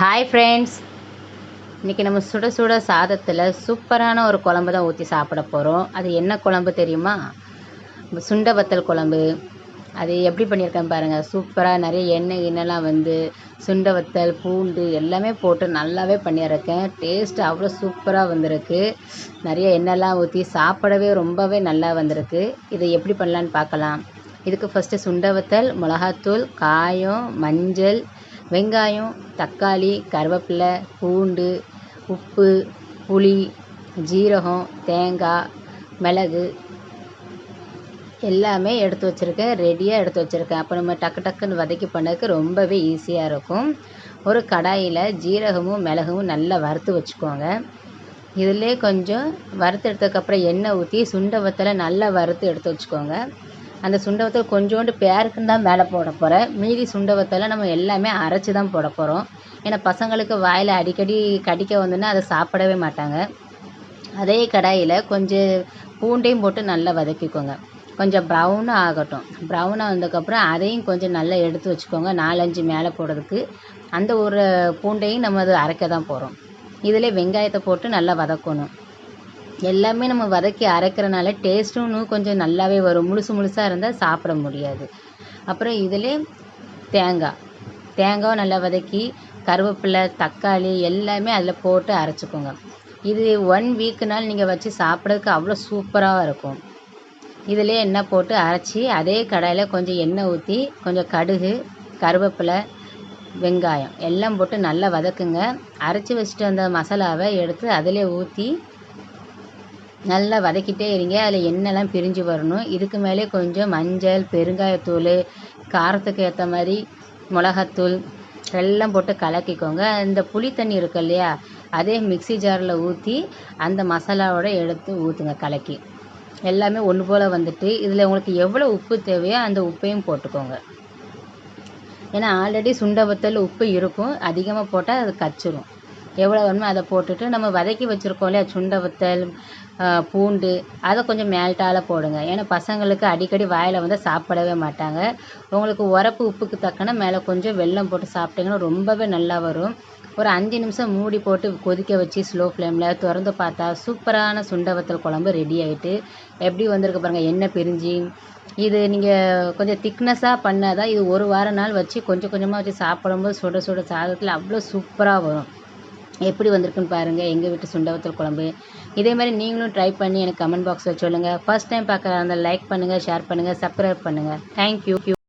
Hi friends இன்றைக்கி நம்ம சுட சுட சாதத்தில் சூப்பரான ஒரு குழம்பு தான் ஊற்றி சாப்பிட போகிறோம் அது என்ன குழம்பு தெரியுமா? சுண்ட வத்தல் குழம்பு. அது எப்படி பண்ணியிருக்கேன் பாருங்கள் சூப்பராக நிறைய எண்ணெய் எண்ணெய்லாம் வந்து சுண்ட வத்தல் பூண்டு எல்லாமே போட்டு நல்லாவே பண்ணியிருக்கேன். டேஸ்ட் அவ்வளோ சூப்பராக வந்திருக்கு. நிறைய எண்ணெய்லாம் ஊற்றி சாப்பிடவே ரொம்பவே நல்லா வந்திருக்கு. இதை எப்படி பண்ணலான்னு பார்க்கலாம். இதுக்கு ஃபஸ்ட்டு சுண்ட வத்தல் மிளகாத்தூள் காயம் மஞ்சள் வெங்காயம் தக்காளி கருவேப்பிலை பூண்டு உப்பு புளி ஜீரகம் தேங்காய் மிளகு எல்லாமே எடுத்து வச்சுருக்கேன். ரெடியாக எடுத்து வச்சுருக்கேன். அப்போ நம்ம டக்கு டக்குன்னு வதக்கி பண்ணதுக்கு ரொம்பவே ஈஸியாக இருக்கும். ஒரு கடாயில் ஜீரகமும் மிளகும் நல்லா வறுத்து வச்சுக்கோங்க. இதிலே கொஞ்சம் வறுத்து எடுத்ததுக்கப்புறம் எண்ணெய் ஊற்றி சுண்ட வத்தலை நல்லா வறுத்து எடுத்து வச்சுக்கோங்க. அந்த சுண்டவத்தல் கொஞ்சோண்டு பேருக்குன்னு தான் மேலே போட போகிறேன் மீதி சுண்டவத்தலை நம்ம எல்லாமே அரைச்சி தான் போட போகிறோம் ஏன்னா பசங்களுக்கு வாயில் அடிக்கடி கடிக்க வந்துன்னா அதை சாப்பிடவே மாட்டாங்க. அதே கடாயில் கொஞ்சம் பூண்டையும் போட்டு நல்லா வதக்கிக்கோங்க. கொஞ்சம் ப்ரௌனாக ஆகட்டும். ப்ரௌனாக வந்ததுக்கப்புறம் அதையும் கொஞ்சம் நல்லா எடுத்து வச்சுக்கோங்க. நாலஞ்சு மேலே போடுறதுக்கு அந்த ஒரு பூண்டையும் நம்ம அதை அரைக்க தான் போகிறோம் இதில் வெங்காயத்தை போட்டு நல்லா வதக்கணும். எல்லாமே நம்ம வதக்கி அரைக்கிறனால டேஸ்ட்டும் இன்னும் கொஞ்சம் நல்லாவே வரும். முழுசு முழுசாக இருந்தால் சாப்பிட முடியாது. அப்புறம் இதிலே தேங்காய். தேங்காவை நல்லா வதக்கி கருவேப்பிலை தக்காளி எல்லாமே அதில் போட்டு அரைச்சிக்கோங்க. இது ஒன் வீக்குனால் நீங்கள் வச்சு சாப்பிட்றதுக்கு அவ்வளோ சூப்பராக இருக்கும். இதிலே எண்ணெய் போட்டு அரைச்சி அதே கடாயில் கொஞ்சம் எண்ணெய் ஊற்றி கொஞ்சம் கடுகு கருவேப்பிலை வெங்காயம் எல்லாம் போட்டு நல்லா வதக்குங்க. அரைச்சி வச்சுட்டு வந்த மசாலாவை எடுத்து அதிலே ஊற்றி நல்லா வதக்கிட்டே இருங்க. அதில் எண்ணெய்லாம் பிரிஞ்சு வரணும். இதுக்கு மேலே கொஞ்சம் மஞ்சள் பெருங்காயத்தூள் காரத்துக்கு ஏற்ற மாதிரி மிளகாத்தூள் எல்லாம் போட்டு கலக்கிக்கோங்க. இந்த புளி தண்ணி இருக்கு இல்லையா அதே மிக்சி ஜாரில் ஊற்றி அந்த மசாலாவோட எடுத்து ஊற்றுங்க கலக்கி. எல்லாமே ஒன்று போல் வந்துட்டு இதில் உங்களுக்கு எவ்வளோ உப்பு தேவையோ அந்த உப்பையும் போட்டுக்கோங்க. ஏன்னா ஆல்ரெடி சுண்டபத்தல் உப்பு இருக்கும். அதிகமாக போட்டால் அது கச்சிரும். எவ்வளோ வேணுமோ அதை போட்டுட்டு நம்ம வதக்கி வச்சுருக்கோம் இல்லையா? சுண்ட வத்தல் பூண்டு அதை கொஞ்சம் மேல்ட்டால் போடுங்க. ஏன்னா பசங்களுக்கு அடிக்கடி வாயில் வந்து சாப்பிடவே மாட்டாங்க. உங்களுக்கு உரப்பு உப்புக்கு தக்கன மேலே கொஞ்சம் வெல்லம் போட்டு சாப்பிட்டிங்கன்னா ரொம்பவே நல்லா வரும். ஒரு அஞ்சு நிமிஷம் மூடி போட்டு கொதிக்க வச்சு ஸ்லோ ஃப்ளேமில் திறந்து பார்த்தா சூப்பரான சுண்ட வத்தல் குழம்பு ரெடி ஆகிட்டு எப்படி வந்திருக்கு பாருங்கள் எண்ணெய் பிரிஞ்சு இது நீங்கள் கொஞ்சம் திக்னஸாக பண்ணால் தான் இது ஒரு வார நாள் வச்சு கொஞ்சம் கொஞ்சமாக வச்சு சாப்பிடும்போது சுட சுட சாதத்தில் அவ்வளோ சூப்பராக வரும். எப்படி வந்திருக்குன்னு பாருங்கள் எங்கள் வீட்டு சுண்டவத்தல் குழம்பு. இதே மாதிரி நீங்களும் ட்ரை பண்ணி எனக்கு கமெண்ட் பாக்ஸில் சொல்லுங்கள் ஃபஸ்ட் டைம் பார்க்குறதா இருந்தால் லைக் பண்ணுங்கள் ஷேர் பண்ணுங்கள் சப்ஸ்கிரைப் பண்ணுங்கள் தேங்க்யூ